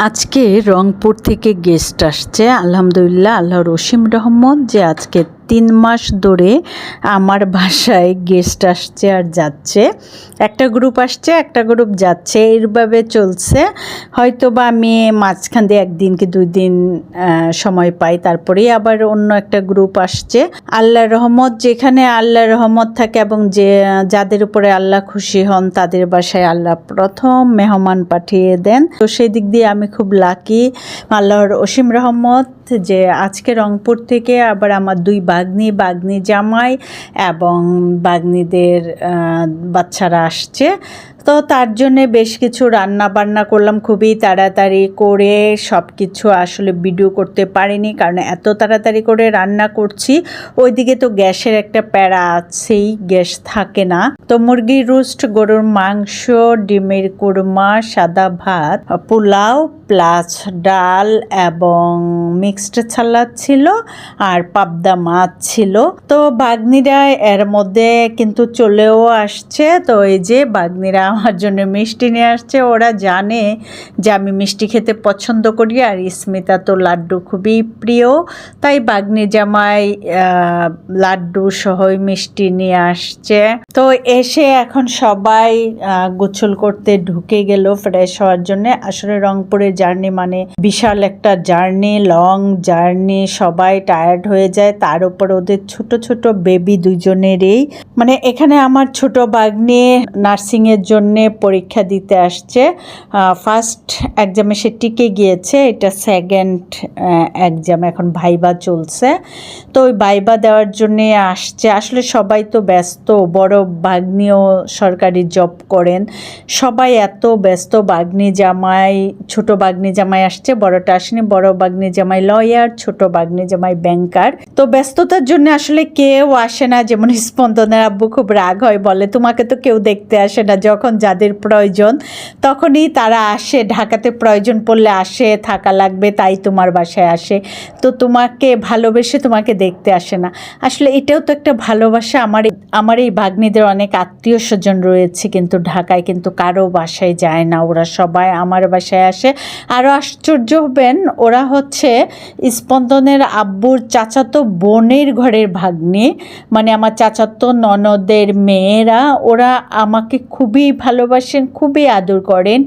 আজকে রংপুর থেকে গেস্ট আসছে। আলহামদুলিল্লাহ আল্লাহ রসিম রহমত যে আজকে তিন মাস ধরে আমার বাসায় গেস্ট আসছে আর যাচ্ছে। একটা গ্রুপ আসছে, একটা গ্রুপ যাচ্ছে। এইভাবে চলছে। হয়তো বা আমি মাঝখান দিয়ে একদিন কি দুই দিন সময় পাই। তারপরেই আবার অন্য একটা গ্রুপ আসছে। আল্লাহ রহমত, যেখানে আল্লাহ রহমত থাকে এবং যে, যাদের উপরে আল্লাহ খুশি হন, তাদের বাসায় আল্লাহ প্রথম মেহমান পাঠিয়ে দেন। তো সেই দিক দিয়ে আমি খুব লাকি আল্লাহর অসীম রহমত। যে আজকে রংপুর থেকে আবার আমার দুই বাগনি বাগনি জামাই এবং বাগনিদের বাচ্চারা আসছে। তো তার জন্যে বেশ কিছু রান্না বান্না করলাম, খুবই তাড়াতাড়ি করে সব কিছু আসলে ভিডিও করতে পারিনি কারণ এত তাড়াতাড়ি করে রান্না করছি। ওইদিকে তো গ্যাসের একটা প্যারা আছেই, গ্যাস থাকে না। তো মুরগির রোস্ট, গরুর মাংস, ডিমের কুরমা, সাদা ভাত, পোলাও, প্লাস ডাল এবং মিক্সড সালাদ ছিল আর পাবদা মাছ ছিল। তো বাগনিরা এর মধ্যে কিন্তু চলেও আসছে। তো এই যে বাগনিরা আমার জন্য মিষ্টি নিয়ে আসছে। ওরা জানে যে আমি মিষ্টি খেতে পছন্দ করি আর স্মিতা তো লাড্ডু খুবই প্রিয়। তাই বাগনি জামাই লাড্ডু সহ মিষ্টি নিয়ে আসছে। তো এসে এখন সবাই গোছল করতে ঢুকে গেল ফ্রেশ হওয়ার জন্য। আসলে রংপুরের জার্নি মানে বিশাল একটা জার্নি লং জার্নি সবাই টায়ার্ড হয়ে যায়, তার উপর ওদের ছোট ছোট বেবি দুজনেরই। মানে এখানে আমার ছোট বাগনি নার্সিং এর জন্য পরীক্ষা দিতে আসছে। ফার্স্ট এক্সামে সে টিকে গিয়েছে, এটা সেকেন্ড এক্সাম এখন ভাইবা চলছে। তো ওই ভাইবা দেওয়ার জন্যে আসছে। আসলে সবাই তো ব্যস্ত, বড় বাগ্নিও সরকারি জব করেন। সবাই এত ব্যস্ত বাগ্নি জামাই, ছোট বাগ্নি জামাই আসছে, বড়টা আসেনি, বড় বাগ্নি জামাই লয়ার ছোট বাগ্নি জামাই ব্যাংকার তো ব্যস্ততার জন্য আসলে কেউ আসে না, যেমন স্পন্দনের আব্বু খুব রাগ হয়, বলে, তোমাকে তো কেউ দেখতে আসে না, যখন যাদের প্রয়োজন, তখনই তারা আসে। ঢাকাতে প্রয়োজন পড়লে আসে, থাকা লাগবে, তাই তোমার বাসায় আসে। তো তোমাকে ভালোবেসে তোমাকে দেখতে আসে না। আসলে এটাও তো একটা ভালোবাসা। আমার আমার এই ভাগ্নিদের অনেক আত্মীয় স্বজন রয়েছে, কিন্তু ঢাকায় কিন্তু কারও বাসায় যায় না। ওরা সবাই আমার বাসায় আসে। আরও আশ্চর্য হবেন, ওরা হচ্ছে স্পন্দনের আব্বুর চাচাতো বোনের ঘরের ভাগ্নি। মানে আমার চাচাতো ননদের মেয়েরা, ওরা আমাকে খুবই ভালোবাসেন, খুবই আদর করেন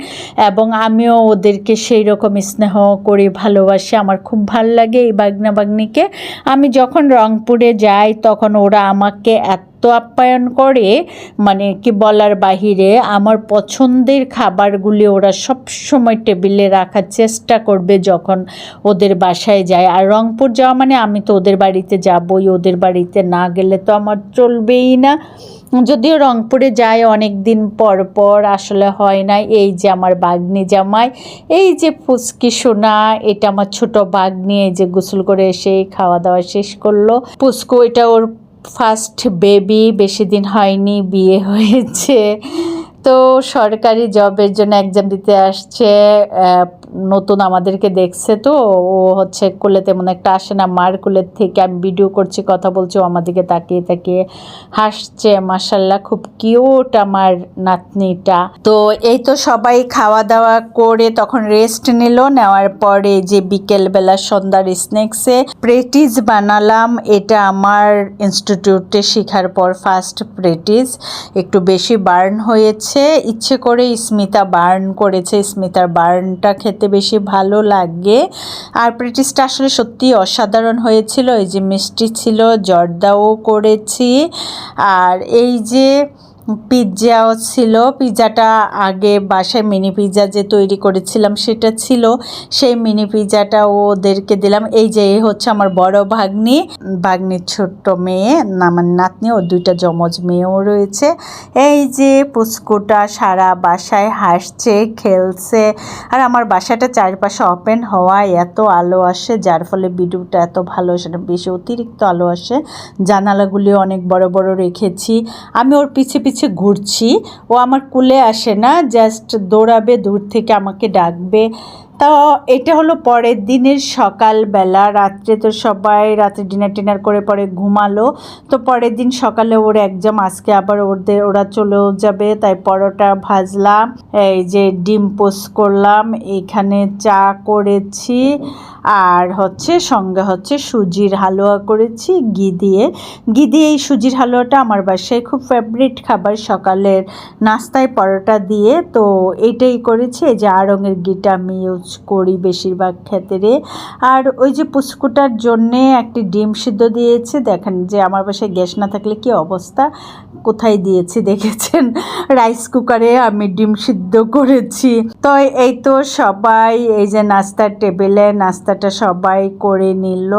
এবং আমিও ওদেরকে সেই রকম স্নেহ করে ভালোবাসি। আমার খুব ভালো লাগে এই বাগনা বাগনিকে আমি যখন রংপুরে যাই, তখন ওরা আমাকে এত আপ্যায়ন করে মানে কি বলার বাহিরে, আমার পছন্দের খাবারগুলি ওরা সব সময় টেবিলে রাখার চেষ্টা করবে যখন ওদের বাসায় যায়। আর রংপুর যাওয়া মানে আমি তো ওদের বাড়িতে যাবই, ওদের বাড়িতে না গেলে তো আমার চলবেই না। যদিও রংপুরে যায় অনেক দিন পর পর, আসলে হয় না, এই যে আমার বাগনি জামাই, এই যে ফুচকি সোনা, এটা আমার ছোট বাগনি, এই যে গোসল করে এসে খাওয়া দাওয়া শেষ করল। পুস্কু এটা ওর ফার্স্ট বেবি বেশি দিন হয়নি বিয়ে হয়েছে। তো সরকারি জবের জন্য এক্সাম দিতে আসছে নতুন আমাদেরকে দেখছে তো, ও হচ্ছে কোলে তেমন একটা আসে না। মার কোলের থেকে আমি ভিডিও করছি, কথা বলছি, ও আমাদেরকে তাকিয়ে তাকিয়ে হাসছে। মাসাল্লাহ খুব কিউট আমার নাতনিটা। তো এই তো সবাই খাওয়া দাওয়া করে তখন রেস্ট নিল। নেওয়ার পরে যে বিকেলবেলা সন্ধ্যার স্ন্যাক্সে প্রেটিস বানালাম। এটা আমার ইনস্টিটিউটে শেখার পর ফার্স্ট প্রেটিস একটু বেশি বার্ন হয়েছে। ইচ্ছে করে স্মিতা বার্ন করেছে। স্মিতার বার্নটা খেতে বেশি ভালো লাগে। আর প্রেটিসটা আসলে সত্যি অসাধারণ হয়েছিল। এই যে মিষ্টি ছিল, জর্দাও করেছি। আর এই যে পিৎজাও ছিল। পিৎজাটা আগে বাসায় মিনি পিৎজা যে তৈরি করেছিলাম সেটা ছিল। সেই মিনি পিৎজাটা ওদেরকে দিলাম। এই যে, এ হচ্ছে আমার বড় ভাগ্নি। ভাগ্নির ছোট্ট মেয়ে, আমার নাতনি, ওর দুইটা যমজ মেয়েও রয়েছে। এই যে পুস্কুটা সারা বাসায় হাসছে, খেলছে। আর আমার বাসাটা চারপাশে ওপেন হওয়ায় এত আলো আসে, যার ফলে ভিডিওটা এত ভালো আসে বেশি অতিরিক্ত আলো আসে। জানালাগুলি অনেক বড় বড় রেখেছি। আমি ওর পিছে পিছে ঘুরছি। ও আমার কুলে আসে না জাস্ট দৌড়াবে, দূর থেকে আমাকে ডাকবে। তা এটা হলো পরের দিনের সকালবেলা। রাত্রে তো সবাই রাত্রে ডিনার টিনার করে পরে ঘুমালো। তো পরের দিন সকালে ওর এক্সাম আজকে আবার ওদের, ওরা চলেও যাবে, তাই পরোটা ভাজলাম, এই যে ডিম পোস্ট করলাম, এখানে চা করেছি। আর হচ্ছে সঙ্গে হচ্ছে সুজির হালুয়া করেছি, ঘি দিয়ে। ঘি দিয়ে এই সুজির হালুয়াটা আমার বাসায় খুব ফেভারিট খাবার সকালের নাস্তায় পরোটা দিয়ে। তো এইটাই করেছি, এই যে আড়ঙের ঘিটা আমি ইউজ করি বেশিরভাগ ক্ষেত্রে। আর ওই যে পুস্কুটার জন্যে একটি ডিম সিদ্ধ দিয়েছে, দেখেন যে আমার বাসায় গ্যাস না থাকলে কি অবস্থা? কোথায় দিয়েছি দেখেছেন? রাইস কুকারে আমি ডিম সিদ্ধ করেছি। তো এই তো সবাই এই যে নাস্তার টেবিলে নাস্তাটা সবাই করে নিল।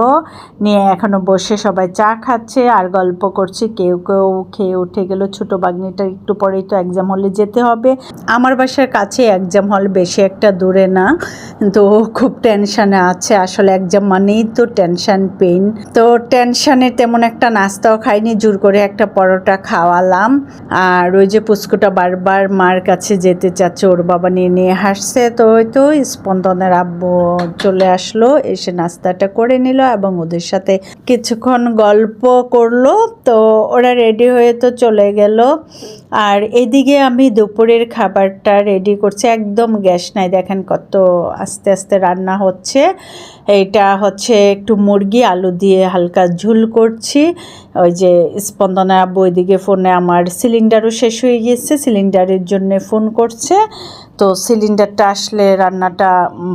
নিয়ে এখনও বসে সবাই চা খাচ্ছে আর গল্প করছে। কেউ কেউ খেয়ে উঠে গেল। ছোট বাগনিটা একটু পরেই তো এক্সাম হলে যেতে হবে। আমার বাসার কাছে এক্সাম হল বেশি একটা দূরে না। তো খুব টেনশানে আছে। আসলে এক্সাম মানেই তো টেনশান পেইন তো টেনশানে তেমন একটা নাস্তাও খাইনি, জোর করে একটা পরোটা খাওয়ালাম। আর ওই যে পুস্কুটা বারবার মার কাছে যেতে চাচ্ছে, ওর বাবা নিয়ে নিয়ে হাসছে। তো ওই তো স্পন্দনের আব্বু চলে আসলো, এসে নাস্তাটা করে নিল এবং ওদের সাথে কিছুক্ষণ গল্প করল। তো ওরা রেডি হয়ে তো চলে গেল। আর এদিকে আমি দুপুরের খাবারটা রেডি করছি, একদম গ্যাস নাই। দেখেন কত আস্তে আস্তে রান্না হচ্ছে। এইটা হচ্ছে একটু মুরগি আলু দিয়ে হালকা ঝুল করছি। ওই যে স্পন্দনা আব্বু ওইদিকে ফোনে আমার সিলিন্ডারও শেষ হয়ে গিয়েছে, সিলিন্ডারের জন্য ফোন করছে। তো সিলিন্ডারটা আসলে রান্নাটা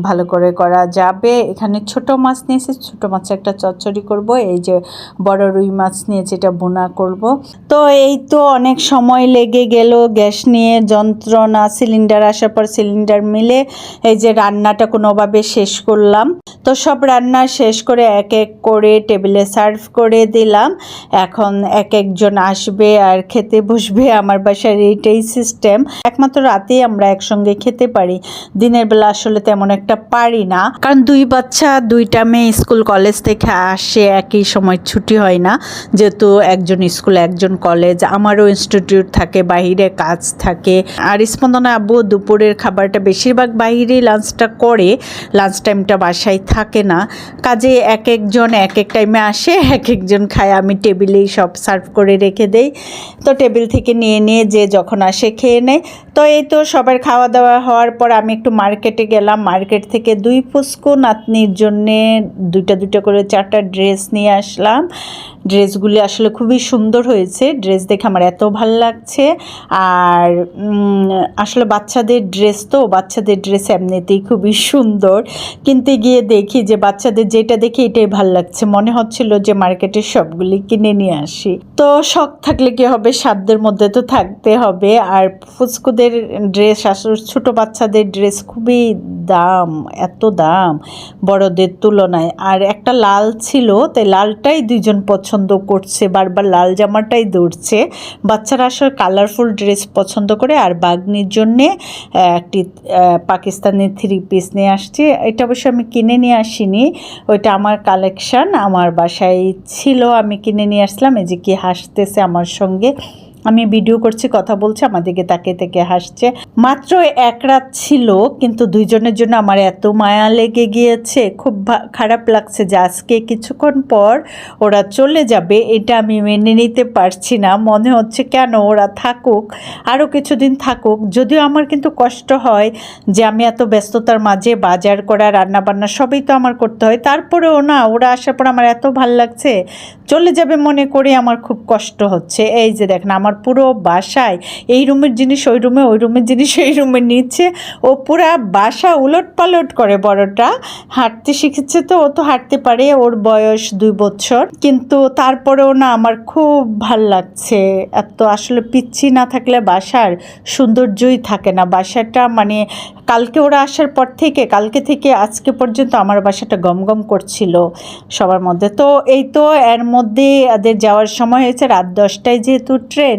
ভালো করে করা যাবে। এখানে ছোট মাছ নিয়েছি, ছোট মাছে একটা চচ্চড়ি করব, এই যে বড় রুই মাছ নিয়েছি এটা বোনা করব। তো এই তো অনেক সময় লেগে গেল গ্যাস নিয়ে, যন্ত্রণা, সিলিন্ডার আসার পর সিলিন্ডার মিলে এই যে রান্নাটা কোনোভাবে শেষ করলাম। তো সব রান্না শেষ করে এক এক করে টেবিলে সার্ভ করে দিলাম। এখন এক একজন আসবে আর খেতে বসবে আমার বাসার এইটাই সিস্টেম একমাত্র রাতেই আমরা একসঙ্গে খেতে পারি। দিনের বেলা আসলে তেমন একটা পারি না। কারণ দুই বাচ্চা, দুইটা মেয়ে স্কুল, কলেজ থেকে আসে একই সময় ছুটি হয় না। যেহেতু একজন স্কুল, একজন কলেজ, আমারও ইনস্টিটিউট থাকে, বাইরে কাজ থাকে। আর স্পন্দনা আব্বু দুপুরের খাবারটা বেশিরভাগ বাইরেই লাঞ্চটা করে। লাঞ্চ টাইমটা বাসায় থাকে না। কাজে এক একজন এক এক টাইমে আসে, এক একজন খায়, আমি টেবিলেই সব সার্ভ করে রেখে দেই। তো টেবিল থেকে নিয়ে নিয়ে যে যখন আসে খেয়ে নেয়। তো এই তো সবার খাওয়া দাওয়া হওয়ার পর আমি একটু মার্কেটে গেলাম। মার্কেট থেকে দুই ফুসকু নাতনির জন্যে দুইটা দুইটা করে চারটা ড্রেস নিয়ে আসলাম। ড্রেসগুলি আসলে খুবই সুন্দর হয়েছে। ড্রেস দেখে আমার এত ভালো লাগছে। আর আসলে বাচ্চাদের ড্রেস তো, বাচ্চাদের ড্রেস এমনিতেই খুবই সুন্দর। কিনতে গিয়ে দেখি যে বাচ্চাদের যেটা দেখি এটাই ভালো লাগছে। মনে হচ্ছিল যে মার্কেটের সবগুলি কিনে নিয়ে আসি। তো শখ থাকলে কি হবে? সাধ্যের মধ্যে তো থাকতে হবে। আর ফুচকুদের ড্রেস, আসলে ছোটো বাচ্চাদের ড্রেস খুবই দাম, এত দাম বড়দের তুলনায়। আর একটা লাল ছিল, তাই লালটাই দুইজন পছন্দ করছে, বারবার লাল জামাটাই দৌড়ছে বাচ্চারা আসলে কালারফুল ড্রেস পছন্দ করে আর বাগনির জন্যে একটি পাকিস্তানি থ্রি পিস নিয়ে আসছে। এটা অবশ্য আমি কিনে নিয়ে আসিনি। ওইটা আমার কালেকশান আমার বাসায় ছিল, আমি কিনে নিয়ে আসলাম। এই যে কি হাসতেছে আমার সঙ্গে। আমি ভিডিও করছি, কথা বলছি আমাদেরকে তাকে থেকে হাসছে। মাত্র এক রাত ছিল, কিন্তু দুইজনের জন্য আমার এত মায়া লেগে গিয়েছে, খুব খারাপ লাগছে যে আজকে কিছুক্ষণ পর ওরা চলে যাবে, এটা আমি মেনে নিতে পারছি না। মনে হচ্ছে কেন ওরা থাকুক আরও কিছুদিন থাকুক। যদিও আমার কিন্তু কষ্ট হয় যে আমি এত ব্যস্ততার মাঝে বাজার করা রান্না বান্না সবই তো আমার করতে হয়। তারপরেও না, ওরা আসার পর আমার এত ভালো লাগছে, চলে যাবে মনে করে আমার খুব কষ্ট হচ্ছে। এই যে দেখেন, আমার পুরো বাসায় এই রুমের জিনিস, ওই রুমে, ওই রুমের জিনিস, এই রুমে নিচ্ছে ও পুরা বাসা উলট পালট করে বড়টা। হাঁটতে শিখেছে তো, ও তো হাঁটতে পারে, ওর বয়স দুই বছর। কিন্তু তারপরেও না আমার খুব ভালো লাগছে। এত আসলে পিচ্ছি না থাকলে বাসার সৌন্দর্যই থাকে না। বাসাটা মানে কালকে ওরা আসার পর থেকে, কালকে থেকে আজকে পর্যন্ত আমার বাসাটা গমগম করছিল সবার মধ্যে। তো এই তো এর মধ্যে এদের যাওয়ার সময় হয়েছে রাত দশটায় যেহেতু ট্রেন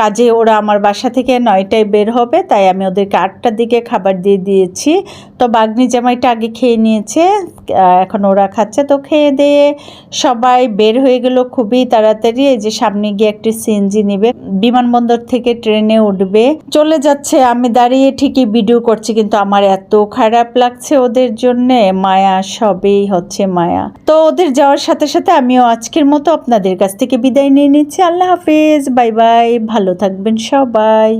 কাজে ওরা আমার বাসা থেকে নয়টায় বের হবে, তাই আমি ওদেরকে আটটার দিকে খাবার দিয়ে দিয়েছি। তো বাগনি জামাইটা আগে খেয়ে নিয়েছে এখন ওরা খাচ্ছে। তো খেয়ে দিয়ে সবাই বের হয়ে গেল খুবই তাড়াতাড়ি, এই যে সামনে গিয়ে একটি সিএনজি নেবে। বিমানবন্দর থেকে ট্রেনে উঠবে। চলে যাচ্ছে, আমি দাঁড়িয়ে ঠিকই ভিডিও করছি, কিন্তু আমার এত খারাপ লাগছে ওদের জন্য। মায়া, সবেই হচ্ছে মায়া। তো ওদের যাওয়ার সাথে সাথে আমিও আজকের মতো আপনাদের কাছ থেকে বিদায় নিয়ে নিচ্ছি। আল্লাহ হাফেজ, বাই বাই ভালো থাকবেন সবাই।